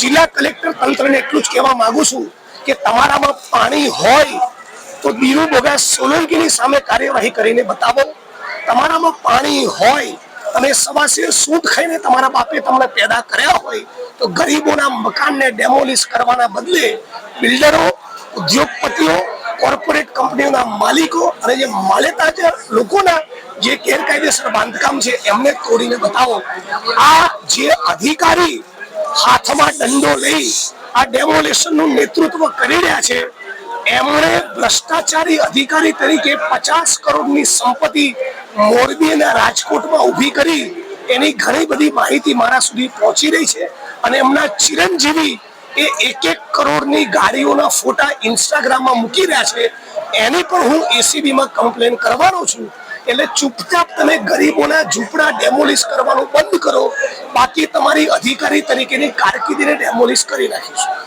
જિલ્લા કલેક્ટર તંત્રને એટલું જ કહેવા માંગુ છું કે તમારામાં પાણી હોય તો બીરુ બોગા સોલંકીની સામે કાર્યવાહી કરીને બતાવો. તમારામાં પાણી હોય, તમે સવાસે સૂટ ખાઈને તમારા બાપે તમને પેદા કર્યા હોય, તો ગરીબોના મકાનને ડેમોલિશ કરવાના બદલે બિલ્ડરો ઉદ્યોગપતિઓ કોર્પોરેટ કંપનીઓના માલિકો અને જે માલેતાજર લોકોના જે ગેરકાયદેસર બાંધકામ છે, એમને તોડીને બતાવો. આ જે અધિકારી હાથમાં દંડો લઈ આ ડેમોલેશનનું નેતૃત્વ કરી રહ્યા છે. એમણે ભ્રષ્ટાચારી અધિકારી તરીકે પચાસ કરોડની સંપત્તિ મોરબી અને રાજકોટમાં ઊભી કરી એની ઘણી બધી માહિતી મારા સુધી પહોંચી રહી છે અને એમના ચિરંજીવી એ એક એક કરોડની ગાડીઓના ફોટા ઇન્સ્ટાગ્રામમાં મૂકી રહ્યા છે. એની પણ હું એસીબી માં કમ્પ્લેન કરવાનો છું. એટલે ચૂપચાપ તમે ગરીબોના ઝૂંપડા ડેમોલિશ કરવાનું બંધ કરો. બાકી તમારી અધિકારી તરીકેની કારકિર્દીને ડેમોલિશ કરી નાખીશું.